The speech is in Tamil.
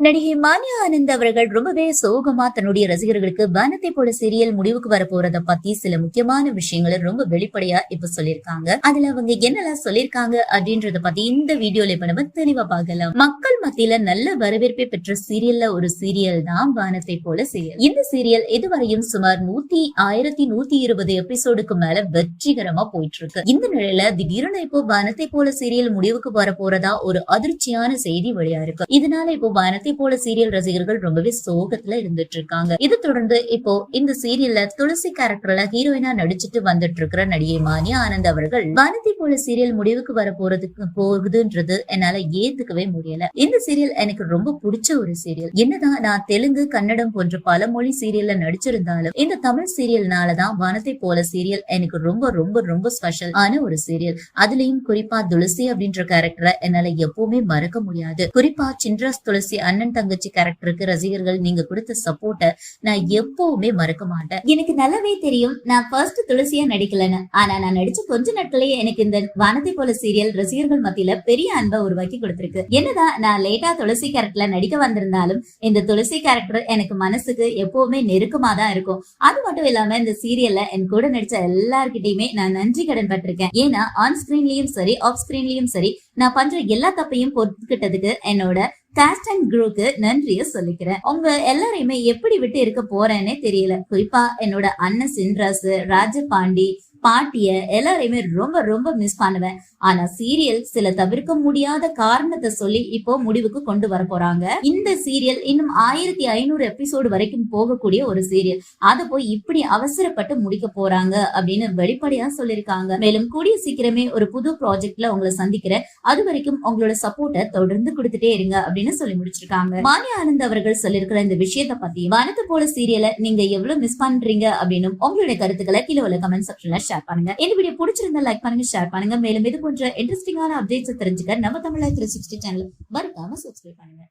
நடிகை மானியா ஆனந்த் அவர்கள் ரொம்பவே சோகமா தன்னுடைய ரசிகர்களுக்கு வானத்தை போல சீரியல் முடிவுக்கு வர போறத பத்தி சில முக்கியமான விஷயங்களை ரொம்ப வெளிப்படையா இப்ப சொல்லிருக்காங்க அதுல அவங்க என்னெல்லாம் சொல்லிருக்காங்க அப்படின்றத பத்தி இந்த வீடியோல இப்ப நம்ம தெளிவா பார்க்கலாம். மக்கள் மத்தியில நல்ல வரவேற்பை பெற்ற சீரியல்ல ஒரு சீரியல் தான் வானத்தை போல சீரியல் இந்த சீரியல் இதுவரையும் சுமார் நூத்தி ஆயிரத்தி நூத்தி இருபது எபிசோடுக்கு மேல வெற்றிகரமா போயிட்டு இருக்கு இந்த நிலையில திடீர்னு இப்போ வானத்தை போல சீரியல் முடிவுக்கு வர போறதா ஒரு அதிர்ச்சியான செய்தி வெளியா இருக்கு. இதனால இப்போ வானத்தை போல சீரியல் ரசிகர்கள் ரொம்பவே சோகத்துல இருந்துட்டு இருக்காங்க இது தொடர்ந்து இப்போ இந்த சீரியல்ல துளசி கேரக்டர்ல ஹீரோயினா நடிச்சிட்டு வந்துட்டு இருக்கிற நடிகை மானியா ஆனந்த் அவர்கள் வானத்தை போல சீரியல் முடிவுக்கு வர போறதுக்கு போகுதுன்றது என்னால ஏத்துக்கவே முடியல. இந்த சீரியல் எனக்கு ரொம்ப பிடிச்ச ஒரு சீரியல் என்னதான் நான் தெலுங்கு கன்னடம் போன்ற பல மொழி சீரியல்ல நடிச்சிருந்தாலும் இந்த தமிழ் சீரியல்னாலதான் வானத்தை போல சீரியல் எனக்கு ரொம்ப ரொம்ப ரொம்ப ஸ்பெஷல் ஆன ஒரு சீரியல் அதுலயும் குறிப்பா துளசி அப்படின்ற கேரக்டரை என்னால எப்பவுமே மறக்க முடியாது. குறிப்பா சின்ராஸ் துளசி அண்ணன் தங்கச்சி கேரக்டருக்கு ரசிகர்கள் நீங்க கொடுத்த சப்போர்ட்ட நான் எப்பவுமே மறக்க மாட்டேன். எனக்கு நல்லாவே தெரியும் நான் ஃபர்ஸ்ட் துளசியா நடிக்கலன்னு. ஆனா நான் நடிச்ச கொஞ்ச நாட்களே எனக்கு இந்த வானத்தை போல சீரியல் ரசிகர்கள் மத்தியில பெரிய அன்பை உருவாக்கி கொடுத்திருக்கு. என்னதான் நான் லேட்டா துளசி கேரக்டர்ல நடிக்க வந்திருந்தாலும் இந்த துளசி கேரக்டர் எனக்கு மனசுக்கு எப்பவுமே நெருக்கமா தான் இருக்கும். அது மட்டும் இல்லாம இந்த சீரியல்ல என் கூட நடிச்ச எல்லார்கிட்டயுமே நான் நன்றி கடன் பட்டிருக்கேன். ஏன்னா ஆன் ஸ்கிரீன்லயும் சரி ஆஃப் ஸ்கிரீன்லயும் சரி நான் பண்ற எல்லா தப்பையும் பொறுத்துக்கிட்டதுக்கு என்னோட காஸ்ட் அண்ட் குரூக்கு நன்றிய சொல்லிக்கிறேன். உங்க எல்லாரையுமே எப்படி விட்டு இருக்க போறேன்னே தெரியல. குறிப்பா என்னோட அண்ணன் சின்ராசு ராஜபாண்டி பாட்டிய எல்லாரையுமே ரொம்ப ரொம்ப மிஸ் பண்ணுவேன். ஆனா சீரியல் சில தவிர்க்க முடியாத காரணத்தை சொல்லி இப்போ முடிவுக்கு கொண்டு வர போறாங்க. இந்த சீரியல் இன்னும் ஆயிரத்தி ஐநூறு எபிசோடு வரைக்கும் போகக்கூடிய ஒரு சீரியல் அதை போய் இப்படி அவசரப்பட்டு முடிக்க போறாங்க அப்படின்னு வெளிப்படையா சொல்லிருக்காங்க மேலும் கூடிய சீக்கிரமே ஒரு புது ப்ராஜெக்ட்ல உங்களை சந்திக்கிறேன். அது வரைக்கும் உங்களோட சப்போர்ட்டை தொடர்ந்து கொடுத்துட்டே இருங்க அப்படின்னு சொல்லி முடிச்சிருக்காங்க. மானிய ஆனந்த் அவர்கள் சொல்லியிருக்கிற இந்த விஷயத்தை பத்தி வனத்து போல சீரியலை நீங்க எவ்வளவு மிஸ் பண்றீங்க அப்படின்னு உங்களுடைய கருத்துக்களை கீழே உள்ள கமெண்ட் செக்ஷன்ல ஷேர் பண்ணுங்க. இந்த வீடியோ பிடிச்சிருந்தா லைக் பண்ணுங்க ஷேர் பண்ணுங்க. மேலும் இது போன்ற இன்ட்ரெஸ்டிங்கான அப்டேட்ஸ் தெரிஞ்சுக்க நம்ம தமிழ் த்ரீ சிக்ஸ்டி சேனல் மறக்காம சப்ஸ்கிரைப் பண்ணுங்க.